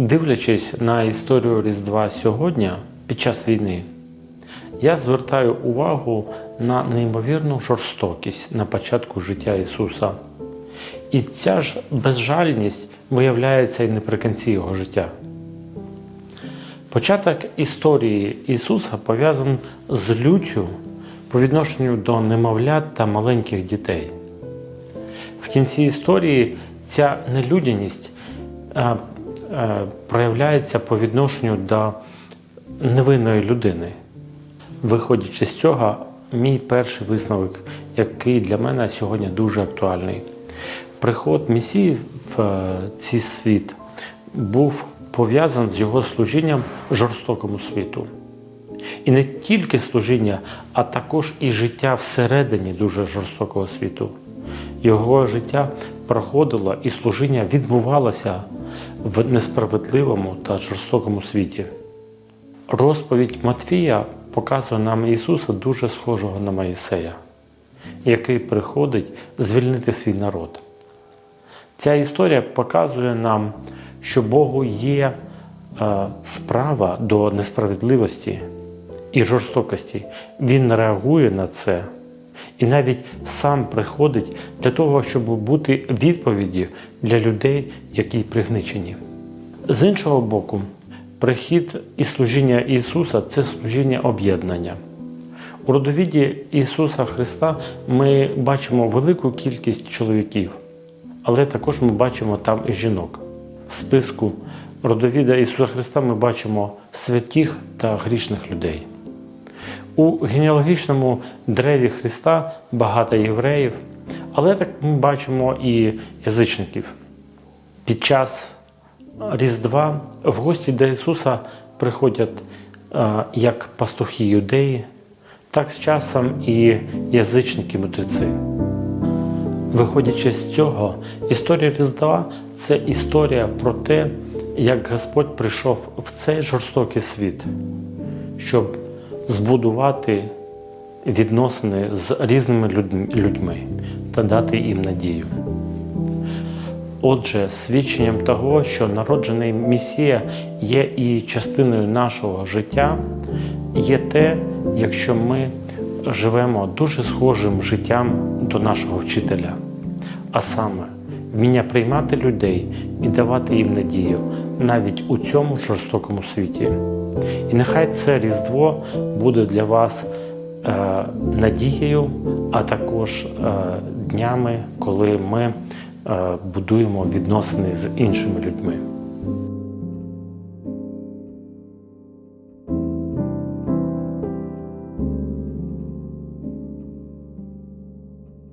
Дивлячись на історію Різдва сьогодні під час війни, я звертаю увагу на неймовірну жорстокість на початку життя Ісуса. І ця ж безжальність виявляється і наприкінці Його життя. Початок історії Ісуса пов'язаний з люттю по відношенню до немовлят та маленьких дітей. В кінці історії ця нелюдяність е, проявляється по відношенню до невинної людини. Виходячи з цього, мій перший висновок, який для мене сьогодні дуже актуальний. Приход Месії в е, цей світ був пов'язаний з його служінням жорстокому світу. І не тільки служіння, а також і життя всередині дуже жорстокого світу. Його життя проходило і служіння відбувалося в несправедливому та жорстокому світі. Розповідь Матвія показує нам Ісуса дуже схожого на Моїсея, який приходить звільнити свій народ. Ця історія показує нам, що Богу є е, справа до несправедливості і жорстокості. Він реагує на це і навіть сам приходить для того, щоб бути відповіддю для людей, які пригничені. З іншого боку, прихід і служіння Ісуса це служіння об'єднання. У родовіді Ісуса Христа ми бачимо велику кількість чоловіків, але також ми бачимо там і жінок. В списку родовіда Ісуса Христа ми бачимо святих та грішних людей. У генеалогічному древі Христа багато євреїв, але так ми бачимо і язичників. Під час Різдва в гості до Ісуса приходять як пастухи юдеї, так з часом і язичники-мудреці. Виходячи з цього, історія Різдва це історія про те, як Господь прийшов в цей жорстокий світ, щоб збудувати відносини з різними людьми та дати їм надію. Отже, свідченням того, що народжений Месія є і частиною нашого життя, є те, якщо ми живемо дуже схожим життям до нашого вчителя, а саме вміння приймати людей і давати їм надію навіть у цьому жорстокому світі. І нехай це Різдво буде для вас е, надією, а також е, днями, коли ми е, будуємо відносини з іншими людьми.